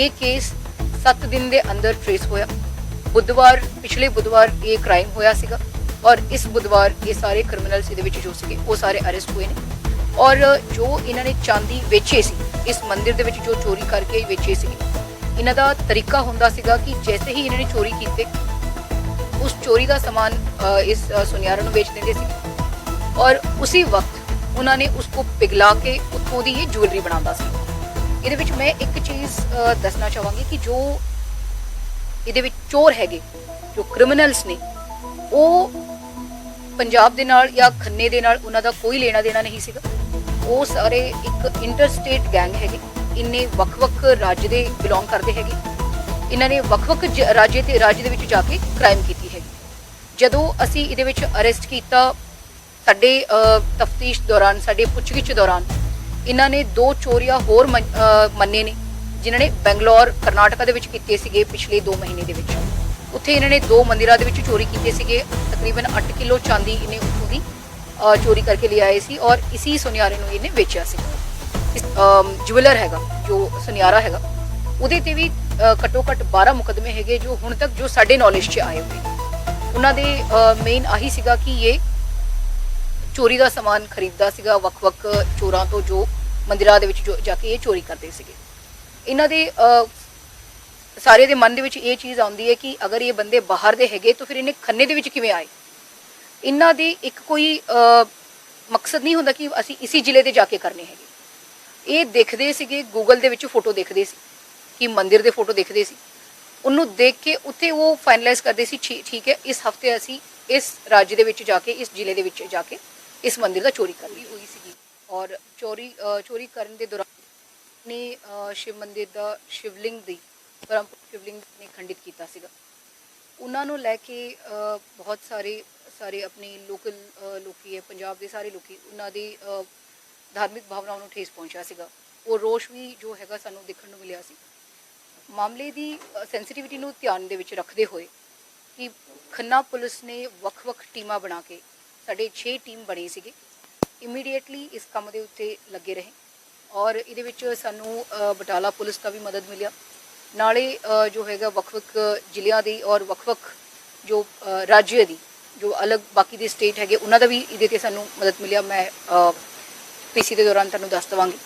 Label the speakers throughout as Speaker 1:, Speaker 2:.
Speaker 1: ਇਹ ਕੇਸ 7 ਦਿਨ ਦੇ ਅੰਦਰ ਟ੍ਰੇਸ ਹੋਇਆ। ਬੁੱਧਵਾਰ ਪਿਛਲੇ ਬੁੱਧਵਾਰ ਇਹ ਕ੍ਰਾਈਮ ਹੋਇਆ ਸੀਗਾ ਔਰ ਇਸ ਬੁੱਧਵਾਰ ਇਹ ਸਾਰੇ ਕ੍ਰਿਮੀਨਲਸ ਇਹਦੇ ਵਿੱਚ ਜੋ ਸੀਗੇ ਉਹ ਸਾਰੇ ਅਰੈਸਟ ਹੋਏ ਨੇ। ਔਰ ਜੋ ਇਹਨਾਂ ਨੇ ਚਾਂਦੀ ਵੇਚੇ ਸੀ ਇਸ ਮੰਦਿਰ ਦੇ ਵਿੱਚ ਜੋ ਚੋਰੀ ਕਰਕੇ ਵੇਚੇ ਸੀ ਇਹਨਾਂ ਦਾ ਤਰੀਕਾ ਹੁੰਦਾ ਸੀਗਾ ਕਿ ਜੈਸੇ ਹੀ ਇਹਨਾਂ ਨੇ ਚੋਰੀ ਕੀਤੇ ਉਸ ਚੋਰੀ ਦਾ ਸਮਾਨ ਇਸ ਅ, ਨੂੰ ਵੇਚ ਦਿੰਦੇ ਸੀ। ਔਰ ਉਸੇ ਵਕਤ ਉਹਨਾਂ ਨੇ ਉਸ ਕੋ ਪਿਘਲਾ ਕੇ ਉੱਥੋਂ ਦੀ ਇਹ ਜੁਐਲਰੀ ਬਣਾਉਂਦਾ ਸੀ। ਇਹਦੇ ਵਿੱਚ ਮੈਂ ਇੱਕ ਚੀਜ਼ ਦੱਸਣਾ ਚਾਹਾਂਗੀ ਕਿ ਜੋ ਇਹਦੇ ਵਿੱਚ ਚੋਰ ਹੈਗੇ, ਜੋ ਕ੍ਰਿਮੀਨਲਸ ਨੇ, ਉਹ ਪੰਜਾਬ ਦੇ ਨਾਲ ਜਾਂ ਖੰਨੇ ਦੇ ਨਾਲ ਉਹਨਾਂ ਦਾ ਕੋਈ ਲੈਣਾ ਦੇਣਾ ਨਹੀਂ ਸੀਗਾ। ਉਹ ਸਾਰੇ ਇੱਕ ਇੰਟਰਸਟੇਟ ਗੈਂਗ ਹੈਗੇ, ਇੰਨੇ ਵੱਖ-ਵੱਖ ਰਾਜ ਦੇ ਬਿਲੋਂਗ ਕਰਦੇ ਹੈਗੇ। ਇਹਨਾਂ ਨੇ ਵੱਖ-ਵੱਖ ਜ- ਰਾਜ ਤੇ, ਰਾਜ ਦੇ ਵਿੱਚ ਜਾ ਕੇ ਕ੍ਰਾਈਮ ਕੀਤੀ ਹੈਗੀ। ਜਦੋਂ ਅਸੀਂ ਇਹਦੇ ਵਿੱਚ ਅਰੈਸਟ ਕੀਤਾ, ਸਾਡੇ ਤਫਤੀਸ਼ ਦੌਰਾਨ, ਸਾਡੇ ਪੁੱਛਗਿੱਛ ਦੌਰਾਨ ਇਹਨਾਂ ਨੇ ਦੋ ਚੋਰੀਆਂ ਹੋਰ ਮੰਨ- ਮੰਨੇ ਨੇ, ਜਿਨ੍ਹਾਂ ਨੇ ਬੈਂਗਲੌਰ, ਕਰਨਾਟਕਾ ਦੇ ਵਿੱਚ ਕੀਤੇ ਸੀਗੇ ਪਿਛਲੇ 2 ਮਹੀਨੇ ਦੇ ਵਿੱਚ। ਉੱਥੇ ਇਹਨਾਂ ਨੇ ਦੋ ਮੰਦਿਰਾਂ ਦੇ ਵਿੱਚ ਚੋਰੀ ਕੀਤੇ ਸੀਗੇ। ਤਕਰੀਬਨ 8 ਕਿਲੋ ਚਾਂਦੀ ਇਹਨੇ ਉੱਥੋਂ ਦੀ ਚੋਰੀ ਕਰਕੇ ਲਿਆਏ ਸੀ ਔਰ ਇਸੀ ਸੁਨਿਆਰੇ ਨੂੰ ਇਹਨੇ ਵੇਚਿਆ ਸੀ। ਜੁਵਲਰ ਹੈਗਾ, ਜੋ ਸੁਨਿਆਰਾ ਹੈਗਾ, ਉਹਦੇ ਤੇ ਵੀ ਘੱਟੋ ਘੱਟ 12 ਮੁਕਦਮੇ ਹੈਗੇ ਜੋ ਹੁਣ ਤੱਕ ਜੋ ਸਾਡੇ ਨੌਲੇਜ 'ਚ ਆਏ ਹੋਏ ਨੇ। ਉਹਨਾਂ ਦੇ ਮੇਨ ਆਹੀ ਸੀਗਾ ਕਿ ਇਹ ਚੋਰੀ ਦਾ ਸਮਾਨ ਖਰੀਦਦਾ ਸੀਗਾ ਵੱਖ-ਵੱਖ ਚੋਰਾਂ ਤੋਂ ਜੋ ਮੰਦਿਰਾਂ ਦੇ ਵਿੱਚ ਜੋ ਜਾ ਕੇ ਇਹ ਚੋਰੀ ਕਰਦੇ ਸੀਗੇ। ਇਹਨਾਂ ਦੇ ਅ, ਸਾਰੇ ਦੇ ਮਨ ਦੇ ਵਿੱਚ ਇਹ ਚੀਜ਼ ਆਉਂਦੀ ਹੈ ਕਿ ਅਗਰ ਇਹ ਬੰਦੇ ਬਾਹਰ ਦੇ ਹੈਗੇ ਤਾਂ ਫਿਰ ਇਹਨੇ ਖੰਨੇ ਦੇ ਵਿੱਚ ਕਿਵੇਂ ਆਏ? ਇਹਨਾਂ ਦੀ ਇੱਕ ਕੋਈ ਮਕਸਦ ਨਹੀਂ ਹੁੰਦਾ ਕਿ ਅਸੀਂ ਇਸੀ ਜ਼ਿਲ੍ਹੇ ਦੇ ਜਾ ਕੇ ਕਰਨੇ ਹੈਗੇ। ਇਹ ਦੇਖਦੇ ਸੀਗੇ ਗੂਗਲ ਦੇ ਵਿੱਚ ਫੋਟੋ ਦੇਖਦੇ ਸੀ ਕਿ ਮੰਦਿਰ ਦੇ ਫੋਟੋ ਦੇਖਦੇ ਸੀ। ਉਹਨੂੰ ਦੇਖ ਕੇ ਉੱਥੇ ਉਹ ਫਾਈਨਲਾਈਜ਼ ਕਰਦੇ ਸੀ ਠੀ- ਠੀਕ ਹੈ ਇਸ ਹਫ਼ਤੇ ਅਸੀਂ ਇਸ ਰਾਜ ਦੇ ਵਿੱਚ ਜਾ ਕੇ ਇਸ ਜ਼ਿਲ੍ਹੇ ਦੇ ਵਿੱਚ ਜਾ ਕੇ ਇਸ ਮੰਦਿਰ ਦਾ ਚੋਰੀ ਕਰ ਲਈ ਹੋਈ ਸੀਗੀ। ਔਰ ਚੋਰੀ ਚੋਰੀ ਕਰਨ ਦੇ ਦੌਰਾਨ ਨੇ ਸ਼ਿਵ ਮੰਦਿਰ ਦਾ ਸ਼ਿਵਲਿੰਗ ਦੀ ਪਰੰਪਰਾ ਸ਼ਿਵਲਿੰਗ ਨੇ ਖੰਡਿਤ ਕੀਤਾ ਸੀਗਾ। ਉਹਨਾਂ ਨੂੰ ਲੈ ਕੇ ਬਹੁਤ ਸਾਰੇ ਸਾਰੇ ਆਪਣੇ ਲੋਕਲ ਲੋਕੀ ਹੈ, ਪੰਜਾਬ ਦੇ ਸਾਰੇ ਲੋਕੀ ਉਹਨਾਂ ਦੀ ਧਾਰਮਿਕ ਭਾਵਨਾਵਾਂ ਨੂੰ ਠੇਸ ਪਹੁੰਚਿਆ ਸੀਗਾ। ਉਹ ਰੋਸ਼ ਵੀ ਜੋ ਹੈਗਾ ਸਾਨੂੰ ਦੇਖਣ ਨੂੰ ਮਿਲਿਆ ਸੀ। ਮਾਮਲੇ ਦੀ ਸੈਂਸਿਟੀਵਿਟੀ ਨੂੰ ਧਿਆਨ ਦੇ ਵਿੱਚ ਰੱਖਦੇ ਹੋਏ ਕਿ ਖੰਨਾ ਪੁਲਿਸ ਨੇ ਵੱਖ-ਵੱਖ ਟੀਮਾਂ ਬਣਾ ਕੇ ਸਾਡੇ 6 ਟੀਮ ਬਣੀ ਸੀਗੇ। ਇਮੀਡੀਏਟਲੀ ਇਸ ਕੰਮ ਦੇ ਉੱਤੇ ਲੱਗੇ ਰਹੇ ਔਰ ਇਹਦੇ ਵਿੱਚ ਸਾਨੂੰ ਬਟਾਲਾ ਪੁਲਿਸ ਦਾ ਵੀ ਮਦਦ ਮਿਲਿਆ। ਨਾਲੇ ਜੋ ਹੈਗਾ ਵੱਖ-ਵੱਖ ਜ਼ਿਲ੍ਹਿਆਂ ਦੀ ਔਰ ਵੱਖ-ਵੱਖ ਜੋ ਅ, ਰਾਜ ਦੀ ਜੋ ਅਲੱਗ ਬਾਕੀ ਦੇ ਸਟੇਟ ਹੈਗੇ ਉਹਨਾਂ ਦਾ ਵੀ ਇਹਦੇ ਤੇ ਸਾਨੂੰ ਮਦਦ ਮਿਲਿਆ। ਮੈਂ ਪੀਸੀ ਦੇ ਦੌਰਾਨ ਤੁਹਾਨੂੰ ਦੱਸ ਦਵਾਂਗੀ।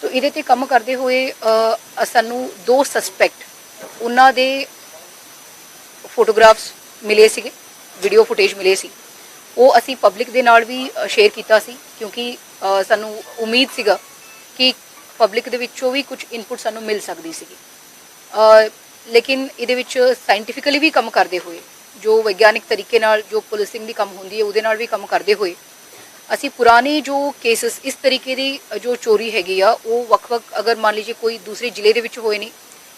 Speaker 1: ਤੋ ਇਹਦੇ ਤੇ ਕੰਮ ਕਰਦੇ ਹੋਏ ਸਾਨੂੰ ਦੋ ਸਸਪੈਕਟ ਉਹਨਾਂ ਦੇ ਫੋਟੋਗ੍ਰਾਫਸ ਮਿਲੇ ਸੀਗੇ ਵੀਡੀਓ ਫੁਟੇਜ ਮਿਲੇ ਸੀ। ਉਹ ਅਸੀਂ ਪਬਲਿਕ ਦੇ ਨਾਲ ਵੀ ਸ਼ੇਅਰ ਕੀਤਾ ਸੀ ਕਿਉਂਕਿ ਸਾਨੂੰ ਉਮੀਦ ਸੀਗਾ ਕਿ ਪਬਲਿਕ ਦੇ ਵਿੱਚੋਂ ਵੀ ਕੁਝ ਇਨਪੁਟ ਸਾਨੂੰ ਮਿਲ ਸਕਦੀ ਸੀਗੀ। ਲੇਕਿਨ ਇਹਦੇ ਵਿੱਚ ਸਾਇੰਟੀਫਿਕਲੀ ਵੀ ਕੰਮ ਕਰਦੇ ਹੋਏ, ਜੋ ਵਿਗਿਆਨਿਕ ਤਰੀਕੇ ਨਾਲ ਜੋ ਪੁਲਿਸਿੰਗ ਦੀ ਕੰਮ ਹੁੰਦੀ ਹੈ, ਉਹਦੇ ਨਾਲ ਵੀ ਕੰਮ ਕਰਦੇ ਹੋਏ, ਅਸੀਂ ਪੁਰਾਣੇ ਜੋ ਕੇਸਸ ਇਸ ਤਰੀਕੇ ਦੀ ਜੋ ਚੋਰੀ ਹੈਗੀ ਆ, ਉਹ ਵੱਖ-ਵੱਖ ਅਗਰ ਮੰਨ ਲਈਏ ਕੋਈ ਦੂਸਰੇ ਜ਼ਿਲ੍ਹੇ ਦੇ ਵਿੱਚ ਹੋਏ ਨੇ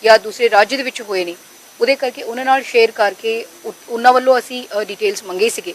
Speaker 1: ਜਾਂ ਦੂਸਰੇ ਰਾਜ ਦੇ ਵਿੱਚ ਹੋਏ ਨੇ, ਉਹਦੇ ਕਰਕੇ ਉਹਨਾਂ ਨਾਲ ਸ਼ੇਅਰ ਕਰਕੇ ਉ- ਉਹਨਾਂ ਵੱਲੋਂ ਅਸੀਂ ਡਿਟੇਲਸ ਮੰਗੇ ਸੀਗੇ।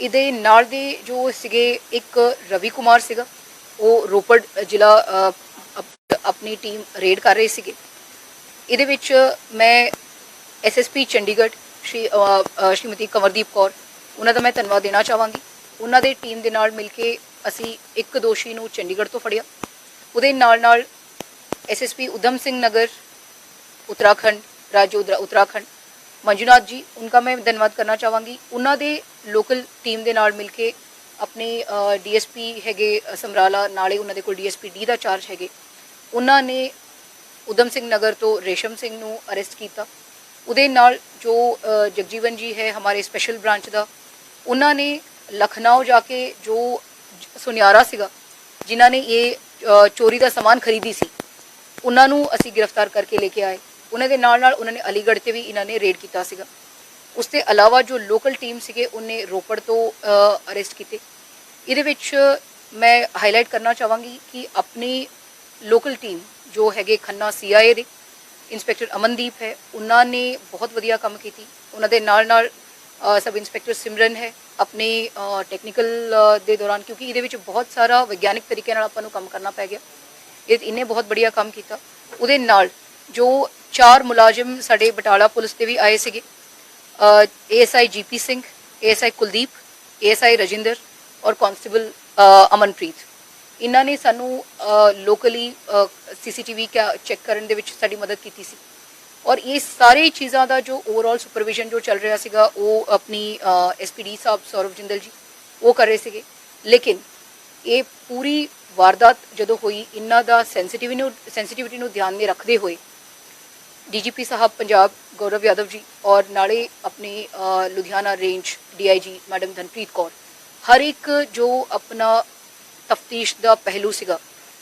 Speaker 1: ਇਹਦੇ ਨਾਲ ਦੇ ਜੋ ਸੀਗੇ ਇੱਕ ਰਵੀ ਕੁਮਾਰ ਸੀਗਾ, ਉਹ ਰੋਪੜ ਜ਼ਿਲ੍ਹਾ ਆਪਣੀ ਟੀਮ ਰੇਡ ਕਰ ਰਹੇ ਸੀਗੇ। ਇਹਦੇ ਵਿੱਚ ਮੈਂ ਐਸਐਸਪੀ ਚੰਡੀਗੜ੍ਹ, ਸ਼੍ਰੀ ਸ਼੍ਰੀਮਤੀ ਕਮਰਦੀਪ ਕੌਰ, ਉਹਨਾਂ ਦਾ ਮੈਂ ਧੰਨਵਾਦ ਦੇਣਾ ਚਾਹਾਂਗੀ। ਉਹਨਾਂ ਦੇ ਟੀਮ ਦੇ ਨਾਲ ਮਿਲ ਕੇ ਅਸੀਂ ਇੱਕ ਦੋਸ਼ੀ ਨੂੰ ਚੰਡੀਗੜ੍ਹ ਤੋਂ ਫੜਿਆ। ਉਹਦੇ ਨਾਲ ਨਾਲ ਐਸਐਸਪੀ ਉਦਮ ਸਿੰਘ ਨਗਰ, ਉਤਰਾਖੰਡ, ਰਾਜ ਉਤਰਾਖੰਡ ਮੰਜੂਨਾਥ ਜੀ ਉਨਕਾ ਮੈਂ ਧੰਨਵਾਦ ਕਰਨਾ ਚਾਹਾਂਗੀ ਉਹਨਾਂ ਦੇ ਲੋਕਲ ਟੀਮ ਦੇ ਨਾਲ ਮਿਲ ਕੇ ਆਪਣੇ ਡੀਐਸਪੀ ਹੈਗੇ ਸਮਰਾਲਾ ਨਾਲੇ ਉਹਨਾਂ ਦੇ ਕੋਲ ਡੀਐਸਪੀ ਡੀ ਦਾ ਚਾਰਜ ਹੈਗੇ ਉਹਨਾਂ ਨੇ ਉਦਮ ਸਿੰਘ ਨਗਰ ਤੋਂ ਰੇਸ਼ਮ ਸਿੰਘ ਨੂੰ ਅਰੈਸਟ ਕੀਤਾ ਉਹਦੇ ਨਾਲ ਜੋ ਜਗਜੀਵਨ ਜੀ ਹੈ ਹਮਾਰੇ ਸਪੈਸ਼ਲ ਬ੍ਰਾਂਚ ਦਾ ਉਹਨਾਂ ਨੇ ਲਖਨਊ ਜਾ ਕੇ ਜੋ ਸੁਨਿਆਰਾ ਸੀਗਾ ਜਿਨ੍ਹਾਂ ਨੇ ਇਹ ਚੋਰੀ ਦਾ ਸਮਾਨ ਖਰੀਦੀ ਸੀ ਉਹਨਾਂ ਨੂੰ ਅਸੀਂ ਗ੍ਰਿਫਤਾਰ ਕਰਕੇ ਲੈ ਕੇ ਆਏ ਉਹਨਾਂ ਦੇ ਨਾਲ ਨਾਲ ਉਹਨਾਂ ਨੇ ਅਲੀਗੜ੍ਹ ਤੇ ਵੀ ਇਹਨਾਂ ਨੇ ਰੇਡ ਕੀਤਾ ਸੀਗਾ। ਉਸ ਤੋਂ ਇਲਾਵਾ ਜੋ ਲੋਕਲ ਟੀਮ ਸੀਗੇ, ਉਹਨੇ ਰੋਪੜ ਤੋਂ ਅਰੈਸਟ ਕੀਤੇ। ਇਹਦੇ ਵਿੱਚ ਮੈਂ ਹਾਈਲਾਈਟ ਕਰਨਾ ਚਾਹਾਂਗੀ ਕਿ ਆਪਣੀ ਲੋਕਲ ਟੀਮ ਜੋ ਹੈਗੇ ਖੰਨਾ ਸੀਆਈਏ ਦੇ ਇੰਸਪੈਕਟਰ ਅਮਨਦੀਪ ਹੈ, ਉਹਨਾਂ ਨੇ ਬਹੁਤ ਵਧੀਆ ਕੰਮ ਕੀਤੀ। ਉਹਨਾਂ ਦੇ ਨਾਲ ਨਾਲ ਸਬ ਇੰਸਪੈਕਟਰ ਸਿਮਰਨ ਹੈ, ਆਪਣੇ ਟੈਕਨੀਕਲ ਦੇ ਦੌਰਾਨ, ਕਿਉਂਕਿ ਇਹਦੇ ਵਿੱਚ ਬਹੁਤ ਸਾਰਾ ਵਿਗਿਆਨਿਕ ਤਰੀਕੇ ਨਾਲ ਆਪਾਂ ਨੂੰ ਕੰਮ ਕਰਨਾ ਪੈ ਗਿਆ। ਇਹ, ਇਹਨੇ ਬਹੁਤ ਬੜੀਆ ਕੰਮ ਕੀਤਾ। ਉਹਦੇ ਨਾਲ ਜੋ ਚਾਰ ਮੁਲਾਜ਼ਮ ਸਾਡੇ ਬਟਾਲਾ ਪੁਲਿਸ ਦੇ ਵੀ ਆਏ ਸੀਗੇ। ASI GP Singh ASI Kuldeep ASI Rajinder ਔਰ ਕਾਂਸਟੇਬਲ ਅਮਨਪ੍ਰੀਤ। ਇਹਨਾਂ ਨੇ ਸਾਨੂੰ ਲੋਕਲੀ ਸੀਸੀਟੀਵੀ ਚੈੱਕ ਕਰਨ ਦੇ ਵਿੱਚ ਸਾਡੀ ਮਦਦ ਕੀਤੀ ਸੀ। ਔਰ ਇਹ ਸਾਰੇ ਚੀਜ਼ਾਂ ਦਾ ਜੋ ਓਵਰਆਲ ਸੁਪਰਵਿਜ਼ਨ ਜੋ ਚੱਲ ਰਿਹਾ ਸੀਗਾ, ਉਹ ਆਪਣੀ ਐਸਪੀਡੀ ਸਾਹਿਬ ਸੌਰਵ ਜਿੰਦਲ ਜੀ, ਉਹ ਕਰ ਰਹੇ ਸੀਗੇ। ਲੇਕਿਨ ਇਹ ਪੂਰੀ ਵਾਰਦਾਤ ਜਦੋਂ ਹੋਈ, ਇਹਨਾਂ ਦਾ ਸੈਂਸਿਟਿਵਿਟੀ ਨੂੰ ਸੈਂਸਿਟਿਵਿਟੀ ਨੂੰ ਧਿਆਨ में ਰੱਖਦੇ ਹੋਏ ਡੀਜੀਪੀ ਸਾਹਿਬ ਪੰਜਾਬ ਗੌਰਵ ਯਾਦਵ ਜੀ ਔਰ ਨਾਲੇ ਆਪਣੇ Ludhiana range DIG madam Dhanpreet Kaur. ਹਰ ਇੱਕ ਜੋ ਆਪਣਾ ਤਫਤੀਸ਼ ਦਾ ਪਹਿਲੂ ਸੀਗਾ,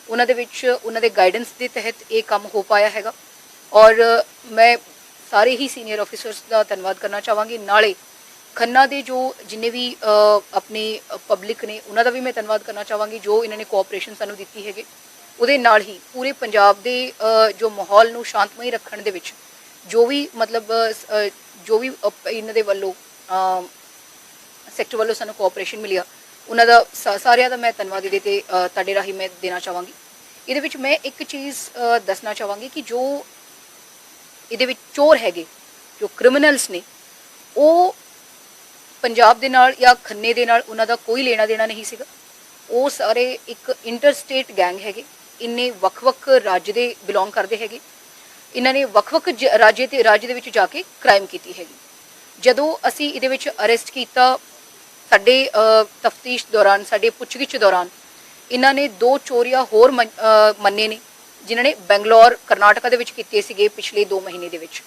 Speaker 1: ਉਹਨਾਂ ਦੇ ਵਿੱਚ ਉਹਨਾਂ ਦੇ ਗਾਈਡੈਂਸ ਦੇ ਤਹਿਤ ਇਹ ਕੰਮ ਹੋ ਪਾਇਆ ਹੈਗਾ। ਔਰ ਮੈਂ ਸਾਰੇ ਹੀ ਸੀਨੀਅਰ ਆਫੀਸਰਸ ਦਾ ਧੰਨਵਾਦ ਕਰਨਾ ਚਾਹਾਂਗੀ। ਨਾਲੇ ਖੰਨਾ ਦੇ ਜੋ ਜਿੰਨੇ ਵੀ ਆਪਣੇ ਪਬਲਿਕ ਨੇ, ਉਹਨਾਂ ਦਾ ਵੀ ਮੈਂ ਧੰਨਵਾਦ ਕਰਨਾ ਚਾਹਾਂਗੀ ਜੋ ਇਹਨਾਂ ਨੇ ਕੋਆਪਰੇਸ਼ਨ ਸਾਨੂੰ ਦਿੱਤੀ ਹੈਗੇ। ਉਹਦੇ ਨਾਲ ਹੀ ਪੂਰੇ ਪੰਜਾਬ ਦੇ ਜੋ ਮਾਹੌਲ ਨੂੰ ਸ਼ਾਂਤਮਈ ਰੱਖਣ ਦੇ ਵਿੱਚ ਜੋ ਵੀ ਮਤਲਬ ਜੋ ਵੀ ਇਹਨਾਂ ਦੇ ਵੱਲੋਂ ਸੈਕਟਰ ਵੱਲੋਂ ਸਾਨੂੰ ਕੋਆਪਰੇਸ਼ਨ ਮਿਲਿਆ, ਉਹਨਾਂ ਦਾ ਸਾ- ਸਾਰਿਆਂ ਦਾ ਮੈਂ ਧੰਨਵਾਦ ਇਹਦੇ ਤੇ ਤੁਹਾਡੇ ਰਾਹੀਂ ਮੈਂ ਦੇਣਾ ਚਾਹਾਂਗੀ। ਇਹਦੇ ਵਿੱਚ ਮੈਂ ਇੱਕ ਚੀਜ਼ ਦੱਸਣਾ ਚਾਹਾਂਗੀ ਕਿ ਜੋ ਇਹਦੇ ਵਿੱਚ ਚੋਰ ਹੈਗੇ, ਜੋ ਕ੍ਰਿਮੀਨਲਸ ਨੇ, ਉਹ ਪੰਜਾਬ ਦੇ ਨਾਲ ਜਾਂ ਖੰਨੇ ਦੇ ਨਾਲ ਉਹਨਾਂ ਦਾ ਕੋਈ ਲੈਣਾ ਦੇਣਾ ਨਹੀਂ ਸੀਗਾ। ਉਹ ਸਾਰੇ ਇੱਕ ਇੰਟਰਸਟੇਟ ਗੈਂਗ ਹੈਗੇ। ਇੰਨੇ ਵੱਖ-ਵੱਖ ਰਾਜ ਦੇ ਬਿਲੋਂਗ ਕਰਦੇ ਹੈਗੇ। ਇਹਨਾਂ ਨੇ ਵੱਖ-ਵੱਖ ਜ- ਰਾਜ ਤੇ, ਰਾਜ ਦੇ ਵਿੱਚ ਜਾ ਕੇ ਕ੍ਰਾਈਮ ਕੀਤੀ ਹੈਗੀ। ਜਦੋਂ ਅਸੀਂ ਇਹਦੇ ਵਿੱਚ ਅਰੈਸਟ ਕੀਤਾ, ਸਾਡੇ ਤਫਤੀਸ਼ ਦੌਰਾਨ, ਸਾਡੇ ਪੁੱਛਗਿੱਛ ਦੌਰਾਨ, ਇਹਨਾਂ ਨੇ ਦੋ ਚੋਰੀਆਂ ਹੋਰ ਮੰਨੇ ਨੇ, ਜਿਨ੍ਹਾਂ ਨੇ ਬੈਂਗਲੌਰ, ਕਰਨਾਟਕਾ ਦੇ ਵਿੱਚ ਕੀਤੇ ਸੀਗੇ ਪਿਛਲੇ 2 ਮਹੀਨੇ ਦੇ ਵਿੱਚ।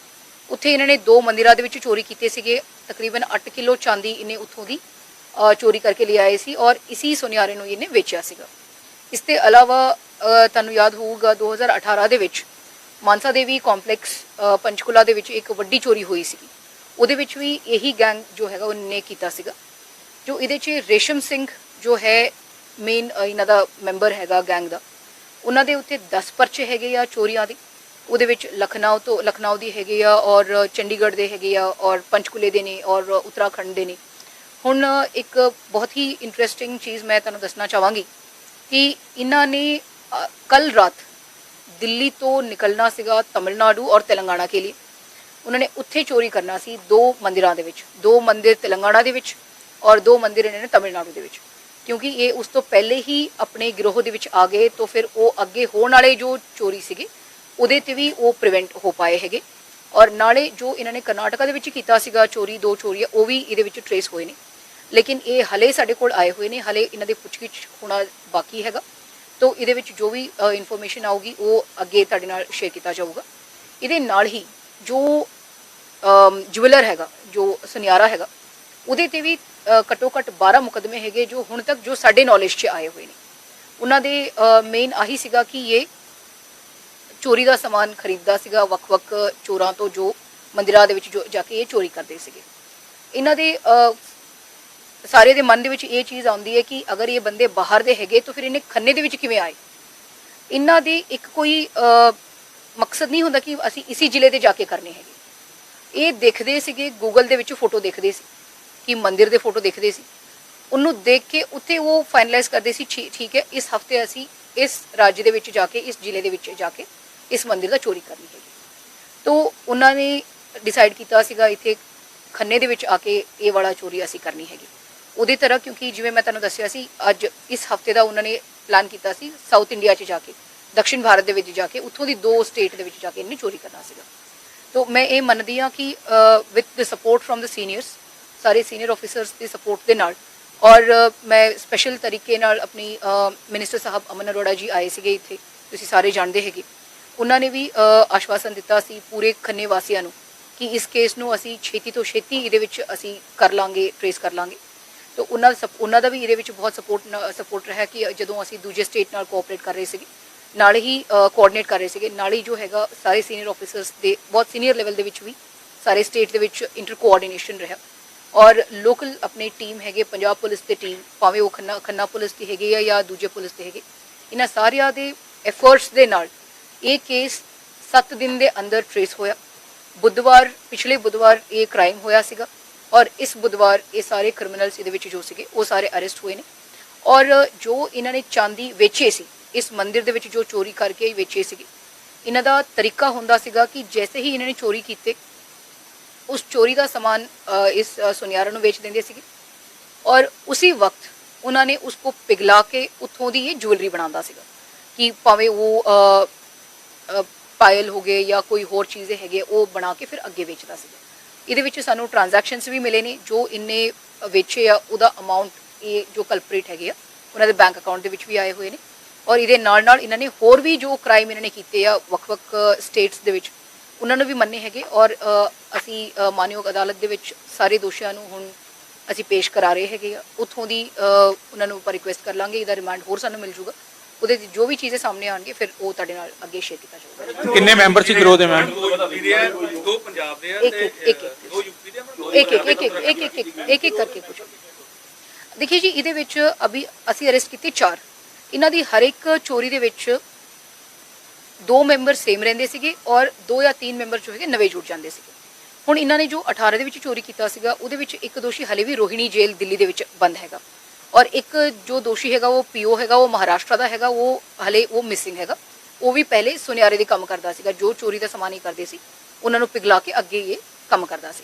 Speaker 1: ਉੱਥੇ ਇਹਨਾਂ ਨੇ ਦੋ ਮੰਦਿਰਾਂ ਦੇ ਵਿੱਚ ਚੋਰੀ ਕੀਤੇ ਸੀਗੇ। ਤਕਰੀਬਨ 8 ਕਿਲੋ ਚਾਂਦੀ ਇਹਨੇ ਉੱਥੋਂ ਦੀ ਚੋਰੀ ਕਰਕੇ ਲਿਆਏ ਸੀ ਔਰ ਇਸੀ ਸੁਨਿਆਰੇ ਨੂੰ ਇਹਨੇ ਵੇਚਿਆ ਸੀਗਾ। ਇਸ ਦੇ ਇਲਾਵਾ ਤੁਹਾਨੂੰ ਯਾਦ ਹੋਊਗਾ 2018 ਦੇ ਵਿੱਚ ਮਾਨਸਾ ਦੇਵੀ ਕੰਪਲੈਕਸ ਅ, ਪੰਚਕੁਲਾ ਦੇ ਵਿੱਚ ਇੱਕ ਵੱਡੀ ਚੋਰੀ ਹੋਈ ਸੀਗੀ ਉਹਦੇ ਵਿੱਚ ਵੀ ਇਹੀ ਗੈਂਗ ਜੋ ਹੈਗਾ ਉਹਨੇ ਕੀਤਾ ਸੀਗਾ। ਜੋ ਇਹਦੇ 'ਚ ਰੇਸ਼ਮ ਸਿੰਘ ਜੋ ਹੈ ਮੇਨ ਇਹਨਾਂ ਦਾ ਮੈਂਬਰ ਹੈਗਾ ਗੈਂਗ ਦਾ ਉਹਨਾਂ ਦੇ ਉੱਤੇ 10 ਪਰਚੇ ਹੈਗੇ ਆ ਚੋਰੀਆਂ ਦੇ। ਉਹਦੇ ਵਿੱਚ ਲਖਨਊ ਤੋਂ ਲਖਨਊ ਦੀ ਹੈਗੇ ਆ ਔਰ ਚੰਡੀਗੜ੍ਹ ਦੇ ਹੈਗੇ ਆ ਔਰ ਪੰਚਕੁਲੇ ਦੇ ਨੇ ਔਰ ਉੱਤਰਾਖੰਡ ਦੇ ਨੇ। ਹੁਣ ਇੱਕ ਬਹੁਤ ਹੀ ਇੰਟਰਸਟਿੰਗ ਚੀਜ਼ ਮੈਂ ਤੁਹਾਨੂੰ ਦੱਸਣਾ ਚਾਹਾਂਗੀ। ਕਿ ਇਹਨਾਂ ਨੇ ਕੱਲ ਰਾਤ ਦਿੱਲੀ ਤੋਂ ਨਿਕਲਣਾ ਸੀਗਾ ਤਮਿਲਨਾਡੂ ਔਰ ਤੇਲੰਗਾਨਾ ਕੇ ਲਈ ਉਹਨਾਂ ਨੇ ਉੱਥੇ ਚੋਰੀ ਕਰਨਾ ਸੀ ਦੋ ਮੰਦਿਰਾਂ ਦੇ ਵਿੱਚ, ਦੋ ਮੰਦਿਰ ਤੇਲੰਗਾਨਾ ਦੇ ਵਿੱਚ ਔਰ ਦੋ ਮੰਦਿਰ ਇਹਨਾਂ ਨੇ ਤਮਿਲਨਾਡੂ ਦੇ ਵਿੱਚ। ਕਿਉਂਕਿ ਇਹ ਉਸ ਤੋਂ ਪਹਿਲੇ ਹੀ ਆਪਣੇ ਗਿਰੋਹ ਦੇ ਵਿੱਚ ਆ ਗਏ ਤਾਂ ਫਿਰ ਉਹ ਅੱਗੇ ਹੋਣ ਵਾਲੇ ਜੋ ਚੋਰੀ ਸੀਗੇ, ਉਹਦੇ ਤੇ ਵੀ ਉਹ ਪ੍ਰੀਵੈਂਟ ਹੋ ਪਾਏ ਹੈਗੇ। ਔਰ ਨਾਲੇ ਜੋ ਇਹਨਾਂ ਨੇ ਕਰਨਾਟਕਾ ਦੇ ਵਿੱਚ ਕੀਤਾ ਸੀਗਾ ਚੋਰੀ, ਦੋ ਚੋਰੀਆਂ ਉਹ ਵੀ ਇਹਦੇ ਵਿੱਚ ਟਰੇਸ ਹੋਏ ਨੇ। ਲੇਕਿਨ ਇਹ ਹਲੇ ਸਾਡੇ ਕੋਲ ਆਏ ਹੋਏ ਨੇ ਹਲੇ ਇਹਨਾਂ ਦੇ ਪੁੱਛਗਿੱਛ ਹੋਣਾ ਬਾਕੀ ਹੈਗਾ। ਤੋਂ ਇਹਦੇ ਵਿੱਚ ਜੋ ਵੀ ਇਨਫੋਰਮੇਸ਼ਨ ਆਊਗੀ ਉਹ ਅੱਗੇ ਤੁਹਾਡੇ ਨਾਲ ਸ਼ੇਅਰ ਕੀਤਾ ਜਾਊਗਾ। ਇਹਦੇ ਨਾਲ ਹੀ ਜੋ ਜੁਵਲਰ ਹੈਗਾ ਜੋ ਸੁਨਿਆਰਾ ਹੈਗਾ ਉਹਦੇ ਤੇ ਵੀ ਅ, ਘੱਟੋ ਘੱਟ 12 ਮੁਕਦਮੇ ਹੈਗੇ ਜੋ ਹੁਣ ਤੱਕ ਜੋ ਸਾਡੇ ਨੌਲੇਜ 'ਚ ਆਏ ਹੋਏ ਨੇ। ਉਹਨਾਂ ਦੇ ਮੇਨ ਆਹੀ ਸੀਗਾ ਕਿ ਇਹ ਚੋਰੀ ਦਾ ਸਮਾਨ ਖਰੀਦਦਾ ਸੀਗਾ ਵੱਖ-ਵੱਖ ਚੋਰਾਂ ਤੋਂ ਜੋ ਮੰਦਿਰਾਂ ਦੇ ਵਿੱਚ ਜੋ ਜਾ ਕੇ ਇਹ ਚੋਰੀ ਕਰਦੇ ਸੀਗੇ। ਇਹਨਾਂ ਦੇ ਸਾਰੇ ਦੇ ਮਨ ਦੇ ਵਿੱਚ ਇਹ ਚੀਜ਼ ਆਉਂਦੀ ਹੈ ਕਿ ਅਗਰ ਇਹ ਬੰਦੇ ਬਾਹਰ ਦੇ ਹੈਗੇ ਤਾਂ ਫਿਰ ਇਹਨੇ ਖੰਨੇ ਦੇ ਵਿੱਚ ਕਿਵੇਂ ਆਏ? ਇਹਨਾਂ ਦੀ ਇੱਕ ਕੋਈ ਮਕਸਦ ਨਹੀਂ ਹੁੰਦਾ ਕਿ ਅਸੀਂ ਇਸੇ ਜ਼ਿਲ੍ਹੇ ਤੇ ਜਾ ਕੇ ਕਰਨੇ ਹੈਗੇ। ਇਹ ਦੇਖਦੇ ਸੀਗੇ ਗੂਗਲ ਦੇ ਵਿੱਚ ਫੋਟੋ ਦੇਖਦੇ ਸੀ, ਕਿ ਮੰਦਿਰ ਦੇ ਫੋਟੋ ਦੇਖਦੇ ਸੀ। ਉਹਨੂੰ ਦੇਖ ਕੇ ਉੱਥੇ ਉਹ ਫਾਈਨਲਾਈਜ਼ ਕਰਦੇ ਸੀ, ਠੀ- ਠੀਕ ਹੈ, ਇਸ ਹਫ਼ਤੇ ਅਸੀਂ ਇਸ ਰਾਜ ਦੇ ਵਿੱਚ ਜਾ ਕੇ, ਇਸ ਜ਼ਿਲ੍ਹੇ ਦੇ ਵਿੱਚ ਜਾ ਕੇ ਇਸ ਮੰਦਿਰ ਦਾ ਚੋਰੀ ਕਰਨੀ ਹੈਗੀ। ਤੋਂ ਉਹਨਾਂ ਨੇ ਡਿਸਾਈਡ ਕੀਤਾ ਸੀਗਾ, ਇੱਥੇ ਖੰਨੇ ਦੇ ਵਿੱਚ ਆ ਕੇ ਇਹ ਵਾਲਾ ਚੋਰੀ ਅਸੀਂ ਕਰਨੀ ਹੈਗੀ। ਉਹਦੇ ਤਰ੍ਹਾਂ ਕਿਉਂਕਿ ਜਿਵੇਂ ਮੈਂ ਤੁਹਾਨੂੰ ਦੱਸਿਆ ਸੀ, ਅੱਜ ਇਸ ਹਫ਼ਤੇ ਦਾ ਉਹਨਾਂ ਨੇ ਪਲਾਨ ਕੀਤਾ ਸੀ ਸਾਊਥ ਇੰਡੀਆ 'ਚ ਜਾ ਕੇ ਦਕਸ਼ਿਣ ਭਾਰਤ ਦੇ ਵਿੱਚ ਜਾ ਕੇ, ਉੱਥੋਂ ਦੀ ਦੋ ਸਟੇਟ ਦੇ ਵਿੱਚ ਜਾ ਕੇ ਇਹਨੇ ਚੋਰੀ ਕਰਨਾ ਸੀਗਾ। ਤੋਂ ਮੈਂ ਇਹ ਮੰਨਦੀ ਹਾਂ ਕਿ with the support from the seniors ਸਾਰੇ ਸੀਨੀਅਰ ਆਫੀਸਰਸ ਦੀ ਸਪੋਰਟ ਦੇ ਨਾਲ, ਔਰ ਮੈਂ ਸਪੈਸ਼ਲ ਤਰੀਕੇ ਨਾਲ ਆਪਣੀ ਮਿਨਿਸਟਰ ਸਾਹਿਬ ਅਮਨ ਅਰੋੜਾ ਜੀ ਆਏ ਸੀਗੇ ਇੱਥੇ, ਤੁਸੀਂ ਸਾਰੇ ਜਾਣਦੇ ਹੈਗੇ। ਉਹਨਾਂ ਨੇ ਵੀ ਆਸ਼ਵਾਸਨ ਦਿੱਤਾ ਸੀ ਪੂਰੇ ਖੰਨੇ ਵਾਸੀਆਂ ਨੂੰ ਕਿ ਇਸ ਕੇਸ ਨੂੰ ਅਸੀਂ ਛੇਤੀ ਤੋਂ ਛੇਤੀ ਇਹਦੇ ਵਿੱਚ ਅਸੀਂ ਕਰ ਲਾਂਗੇ ਟ੍ਰੇਸ ਕਰ ਲਾਂਗੇ। ਤੋਂ ਉਹਨਾਂ ਦਾ ਸਪ- ਉਹਨਾਂ ਦਾ ਵੀ ਇਹਦੇ ਵਿੱਚ ਬਹੁਤ ਸਪੋਰਟ ਸਪੋਰਟ ਰਿਹਾ ਕਿ ਜਦੋਂ ਅਸੀਂ ਦੂਜੇ ਸਟੇਟ ਨਾਲ ਕੋਆਪਰੇਟ ਕਰ ਰਹੇ ਸੀਗੇ, ਨਾਲੇ ਹੀ ਕੋਆਰਡੀਨੇਟ ਕਰ ਰਹੇ ਸੀਗੇ, ਨਾਲ ਹੀ ਜੋ ਹੈਗਾ ਸਾਰੇ ਸੀਨੀਅਰ ਆਫੀਸਰਸ ਦੇ ਬਹੁਤ ਸੀਨੀਅਰ ਲੈਵਲ ਦੇ ਵਿੱਚ ਵੀ ਸਾਰੇ ਸਟੇਟ ਦੇ ਵਿੱਚ ਇੰਟਰ ਕੋਆਰਡੀਨੇਸ਼ਨ ਰਿਹਾ। ਔਰ ਲੋਕਲ ਆਪਣੀ ਟੀਮ ਹੈਗੇ, ਪੰਜਾਬ ਪੁਲਿਸ ਦੀ ਟੀਮ ਭਾਵੇਂ ਉਹ ਖੰਨਾ ਖੰਨਾ ਪੁਲਿਸ ਦੀ ਹੈਗੀ ਆ ਜਾਂ ਦੂਜੇ ਪੁਲਿਸ ਦੇ ਹੈਗੇ, ਇਹਨਾਂ ਸਾਰਿਆਂ ਦੇ ਐਫਰਟਸ ਦੇ ਨਾਲ ਇਹ ਕੇਸ 7 ਦਿਨ ਦੇ ਅੰਦਰ ਟ੍ਰੇਸ ਹੋਇਆ। ਬੁੱਧਵਾਰ ਪਿਛਲੇ ਬੁੱਧਵਾਰ ਇਹ ਕ੍ਰਾਈਮ ਹੋਇਆ ਸੀਗਾ। ਔਰ ਇਸ ਬੁੱਧਵਾਰ ਇਹ ਸਾਰੇ ਕ੍ਰਿਮੀਨਲਸ ਇਹਦੇ ਵਿੱਚ ਜੋ ਸੀਗੇ ਉਹ ਸਾਰੇ ਅਰੈਸਟ ਹੋਏ ਨੇ। ਔਰ ਜੋ ਇਹਨਾਂ ਨੇ ਚਾਂਦੀ ਵੇਚੇ ਸੀ ਇਸ ਮੰਦਿਰ ਦੇ ਵਿੱਚ ਜੋ ਚੋਰੀ ਕਰਕੇ ਵੇਚੇ ਸੀਗੇ ਇਹਨਾਂ ਦਾ ਤਰੀਕਾ ਹੁੰਦਾ ਸੀਗਾ ਕਿ ਜੈਸੇ ਹੀ ਇਹਨਾਂ ਨੇ ਚੋਰੀ ਕੀਤੇ ਉਸ ਚੋਰੀ ਦਾ ਸਮਾਨ ਇਸ ਅ, ਸੁਨਿਆਰਾਂ ਨੂੰ ਵੇਚ ਦਿੰਦੇ ਸੀਗੇ। ਔਰ ਉਸੇ ਵਕਤ ਉਹਨਾਂ ਨੇ ਉਸ ਕੋ ਪਿਘਲਾ ਕੇ ਉੱਥੋਂ ਦੀ ਇਹ ਜੁਐਲਰੀ ਬਣਾਉਂਦਾ ਸੀਗਾ ਕਿ ਭਾਵੇਂ ਉਹ ਪਾਇਲ ਹੋ ਗਏ ਜਾਂ ਕੋਈ ਹੋਰ ਚੀਜ਼ ਹੈਗੇ ਉਹ ਬਣਾ ਕੇ ਫਿਰ ਅੱਗੇ ਵੇਚਦਾ ਸੀਗਾ। ਇਹਦੇ ਵਿੱਚ ਸਾਨੂੰ ਟ੍ਰਾਂਜੈਕਸ਼ਨਸ ਵੀ ਮਿਲੇ ਨੇ, ਜੋ ਇੰਨੇ ਵੇਚੇ ਆ, ਉਹਦਾ ਅਮਾਉਂਟ ਇਹ ਜੋ ਕਲਪਰੇਟ ਹੈਗੇ ਆ, ਉਹਨਾਂ ਦੇ ਬੈਂਕ ਅਕਾਊਂਟ ਦੇ ਵਿੱਚ ਵੀ ਆਏ ਹੋਏ ਨੇ। ਔਰ ਇਹਦੇ ਨਾਲ ਨਾਲ ਇਹਨਾਂ ਨੇ ਹੋਰ ਵੀ ਜੋ ਕ੍ਰਾਈਮ ਇਹਨਾਂ ਨੇ ਕੀਤੇ ਆ, ਵੱਖ-ਵੱਖ ਸਟੇਟਸ ਦੇ ਵਿੱਚ, ਉਹਨਾਂ ਨੂੰ ਵੀ ਮੰਨੇ ਹੈਗੇ। ਔਰ ਅਸੀਂ ਮਾਨਯੋਗ ਅਦਾਲਤ ਦੇ ਵਿੱਚ ਸਾਰੇ ਦੋਸ਼ੀਆਂ ਨੂੰ ਹੁਣ ਅਸੀਂ ਪੇਸ਼ ਕਰਾ ਰਹੇ ਹੈਗੇ ਆ। ਉੱਥੋਂ ਦੀ ਉਹਨਾਂ ਨੂੰ ਆਪਾਂ ਰਿਕੁਐਸਟ ਕਰ ਲਾਂਗੇ, ਇਹਦਾ ਰਿਮਾਂਡ ਹੋਰ ਸਾਨੂੰ ਮਿਲ ਜੂਗਾ ਉਹਦੇ ਜੋ ਵੀ ਚੀਜ਼ੇ ਸਾਹਮਣੇ ਆਣਗੇ ਫਿਰ ਉਹ ਤੁਹਾਡੇ ਨਾਲ ਅੱਗੇ ਸ਼ੇਅਰ ਕੀਤਾ ਜਾਊਗਾ।
Speaker 2: ਕਿੰਨੇ ਮੈਂਬਰ ਸੀ ਗਰੋਹ ਦੇ ਮੈਮ
Speaker 3: ਦੋ ਯੂਪੀ ਦੇ ਆ ਦੋ ਪੰਜਾਬ ਦੇ ਆ
Speaker 1: ਇੱਕ-
Speaker 3: ਤੇ
Speaker 1: ਇੱਕ- ਇੱਕ-
Speaker 3: ਦੋ ਯੂਪੀ ਦੇ ਆ
Speaker 1: ਇੱਕ ਇੱਕ ਇੱਕ ਇੱਕ ਇੱਕ ਇੱਕ ਇੱਕ ਇੱਕ ਇੱਕ ਕਰਕੇ ਕੁਝ ਦੇਖਿਏ ਜੀ ਇਹਦੇ ਵਿੱਚ ਅਭੀ ਅਸੀਂ ਅਰੈਸਟ ਕੀਤੇ ਚਾਰ। ਇਹਨਾਂ ਦੀ ਹਰ ਇੱਕ ਚੋਰੀ ਦੇ ਵਿੱਚ ਦੋ ਮੈਂਬਰ ਸੇਮ ਰਹਿੰਦੇ ਸੀਗੇ ਔਰ ਦੋ ਜਾਂ ਤਿੰਨ ਮੈਂਬਰ ਜੋ ਹੈਗੇ ਨਵੇਂ ਜੁੜ ਜਾਂਦੇ ਸੀਗੇ। ਹੁਣ ਇਹਨਾਂ ਨੇ ਜੋ 18 ਦੇ ਵਿੱਚ ਚੋਰੀ ਕੀਤਾ ਸੀਗਾ ਉਹਦੇ ਵਿੱਚ ਇੱਕ ਦੋਸ਼ੀ ਹਲੇ ਵੀ ਰੋਹਿਣੀ ਜੇਲ੍ਹ ਦਿੱਲੀ ਦੇ ਵਿੱਚ ਬੰਦ ਹੈਗਾ। ਔਰ ਇੱਕ ਜੋ ਦੋਸ਼ੀ ਹੈਗਾ ਉਹ ਪੀਓ ਹੈਗਾ ਉਹ ਮਹਾਰਾਸ਼ਟਰ ਦਾ ਹੈਗਾ ਉਹ ਹਲੇ ਉਹ ਮਿਸਿੰਗ ਹੈਗਾ। ਉਹ ਵੀ ਪਹਿਲੇ ਸੁਨਿਆਰੇ ਦੇ ਕੰਮ ਕਰਦਾ ਸੀਗਾ ਜੋ ਚੋਰੀ ਦਾ ਸਮਾਨ ਹੀ ਕਰਦੇ ਸੀ ਉਹਨਾਂ ਨੂੰ ਪਿਗਲਾ ਕੇ ਅੱਗੇ ਇਹ ਕੰਮ ਕਰਦਾ ਸੀ।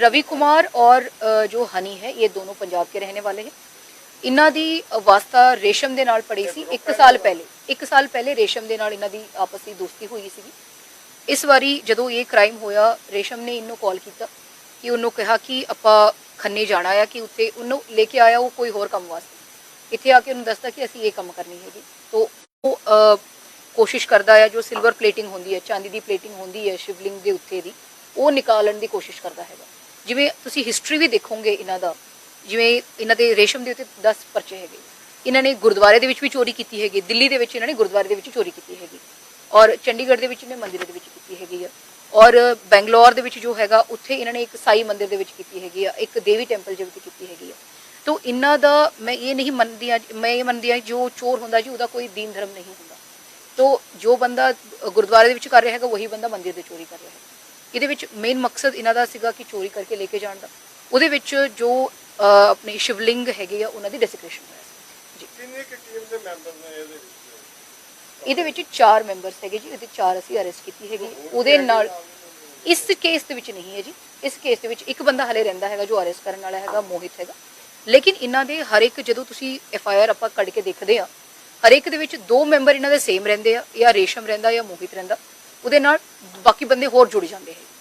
Speaker 4: ਰਵੀ ਕੁਮਾਰ ਔਰ
Speaker 1: ਜੋ
Speaker 4: ਹਨੀ
Speaker 1: ਹੈ
Speaker 4: ਇਹ
Speaker 1: ਦੋਨੋਂ ਪੰਜਾਬ ਕੇ ਰਹਿਣੇ ਵਾਲੇ ਹੈ। ਇਹਨਾਂ ਦੀ ਵਾਸਤਾ ਰੇਸ਼ਮ ਦੇ ਨਾਲ ਪੜੀ ਸੀ ਇੱਕ ਸਾਲ ਪਹਿਲੇ। 1 ਸਾਲ ਪਹਿਲੇ ਰੇਸ਼ਮ ਦੇ ਨਾਲ ਇਹਨਾਂ ਦੀ ਆਪਸ ਦੀ ਦੋਸਤੀ ਹੋਈ ਸੀਗੀ। ਇਸ ਵਾਰੀ ਜਦੋਂ ਇਹ ਕ੍ਰਾਈਮ ਹੋਇਆ, ਰੇਸ਼ਮ ਨੇ ਇਹਨੂੰ ਕਾਲ ਕੀਤਾ ਕਿ ਉਹਨੂੰ ਕਿਹਾ ਕਿ ਆਪਾਂ ਖੰਨੇ ਜਾਣਾ ਆ, ਕਿ ਉੱਥੇ ਉਹਨੂੰ ਲੈ ਕੇ ਆਇਆ, ਉਹ ਕੋਈ ਹੋਰ ਕੰਮ ਵਾਸਤੇ। ਇੱਥੇ ਆ ਕੇ ਉਹਨੂੰ ਦੱਸਦਾ ਕਿ ਅਸੀਂ ਇਹ ਕੰਮ ਕਰਨੀ ਹੈਗੀ। ਤੋਂ ਉਹ ਕੋਸ਼ਿਸ਼ ਕਰਦਾ ਆ, ਜੋ ਸਿਲਵਰ ਪਲੇਟਿੰਗ ਹੁੰਦੀ ਹੈ, ਚਾਂਦੀ ਦੀ ਪਲੇਟਿੰਗ ਹੁੰਦੀ ਹੈ, ਸ਼ਿਵਲਿੰਗ ਦੇ ਉੱਤੇ ਦੀ, ਉਹ ਨਿਕਾਲਣ ਦੀ ਕੋਸ਼ਿਸ਼ ਕਰਦਾ ਹੈਗਾ। ਜਿਵੇਂ ਤੁਸੀਂ ਹਿਸਟਰੀ ਵੀ ਦੇਖੋਗੇ ਇਹਨਾਂ ਦਾ, ਜਿਵੇਂ ਇਹਨਾਂ ਦੇ ਰੇਸ਼ਮ ਦੇ ਉੱਤੇ 10 ਪਰਚੇ ਹੈਗੇ। ਇਹਨਾਂ ਨੇ ਗੁਰਦੁਆਰੇ ਦੇ ਵਿੱਚ ਵੀ ਚੋਰੀ ਕੀਤੀ ਹੈਗੀ, ਦਿੱਲੀ ਦੇ ਵਿੱਚ ਇਹਨਾਂ ਨੇ ਗੁਰਦੁਆਰੇ ਦੇ ਵਿੱਚ ਚੋਰੀ ਕੀਤੀ ਹੈਗੀ। ਔਰ ਚੰਡੀਗੜ੍ਹ ਦੇ ਵਿੱਚ ਇਹਨੇ ਮੰਦਿਰ ਦੇ ਵਿੱਚ ਕੀਤੀ ਹੈਗੀ ਆ। ਔਰ ਬੈਂਗਲੌਰ ਦੇ ਵਿੱਚ ਜੋ ਹੈਗਾ, ਉੱਥੇ ਇਹਨਾਂ ਨੇ ਇੱਕ ਸਾਈ ਮੰਦਿਰ ਦੇ ਵਿੱਚ ਕੀਤੀ ਹੈਗੀ ਆ, ਇੱਕ ਦੇਵੀ ਟੈਂਪਲ ਦੇ ਵਿੱਚ ਕੀਤੀ ਹੈਗੀ ਆ। ਤੋ ਇਹਨਾਂ ਦਾ ਮੈਂ ਇਹ ਨਹੀਂ ਮੰਨਦੀ ਹਾਂ ਮੈਂ ਇਹ ਮੰਨਦੀ ਹਾਂ ਜੋ ਚੋਰ ਹੁੰਦਾ ਜੀ, ਉਹਦਾ ਕੋਈ ਦੀਨ ਧਰਮ ਨਹੀਂ ਹੁੰਦਾ। ਤੋ ਜੋ ਬੰਦਾ ਗੁਰਦੁਆਰੇ ਦੇ ਵਿੱਚ ਕਰ ਰਿਹਾ ਹੈਗਾ ਵਹੀ ਬੰਦਾ ਮੰਦਿਰ ਦੇ ਚੋਰੀ ਕਰ ਰਿਹਾ ਹੈ ਇਹਦੇ ਵਿੱਚ ਮੇਨ ਮਕਸਦ ਇਹਨਾਂ ਦਾ ਸੀਗਾ ਕਿ ਚੋਰੀ ਕਰਕੇ ਲੈ ਕੇ ਜਾਣ ਦਾ। ਉਹਦੇ ਵਿੱਚ ਜੋ ਆਪਣੇ ਸ਼ਿਵਲਿੰਗ ਹੈਗੇ ਆ, ਉਹਨਾਂ ਦੀ ਡੈਸਿਕ੍ਰੇਸ਼ਨ ਹੋਇਆ ਸੀ। ਜੀ।
Speaker 4: ਕਿੰਨੇ ਕੁ ਟੀਮ ਦੇ ਮੈਂਬਰ ਨੇ ਇਹਦੇ ਵਿੱਚ?
Speaker 1: ਇਹਦੇ ਵਿੱਚ ਚਾਰ ਮੈਂਬਰਸ ਹੈਗੇ ਜੀ ਇਹਦੇ ਚਾਰ ਅਸੀਂ ਅਰੈਸਟ ਕੀਤੀ ਹੈਗੀ। ਉਹਦੇ ਨਾਲ ਇਸ ਕੇਸ ਦੇ ਵਿੱਚ ਨਹੀਂ ਹੈ ਜੀ। ਇਸ ਕੇਸ ਦੇ ਵਿੱਚ ਇੱਕ ਬੰਦਾ ਹਲੇ ਰਹਿੰਦਾ ਹੈਗਾ ਜੋ ਅਰੈਸਟ ਕਰਨ ਵਾਲਾ ਹੈਗਾ, ਮੋਹਿਤ ਹੈਗਾ। ਲੇਕਿਨ ਇਹਨਾਂ ਦੇ ਹਰ ਇੱਕ ਜਦੋਂ ਤੁਸੀਂ ਐਫ ਆਈ ਆਰ ਆਪਾਂ ਕੱਢ ਕੇ ਦੇਖਦੇ ਆ ਹਰ ਇੱਕ ਦੇ ਵਿੱਚ ਦੋ ਮੈਂਬਰ ਇਹਨਾਂ ਦੇ ਸੇਮ ਰਹਿੰਦੇ ਆ, ਜਾਂ ਰੇਸ਼ਮ ਰਹਿੰਦਾ ਜਾਂ ਮੋਹਿਤ ਰਹਿੰਦਾ। ਉਹਦੇ ਨਾਲ ਬਾਕੀ ਬੰਦੇ ਹੋਰ ਜੁੜ ਜਾਂਦੇ ਹੈ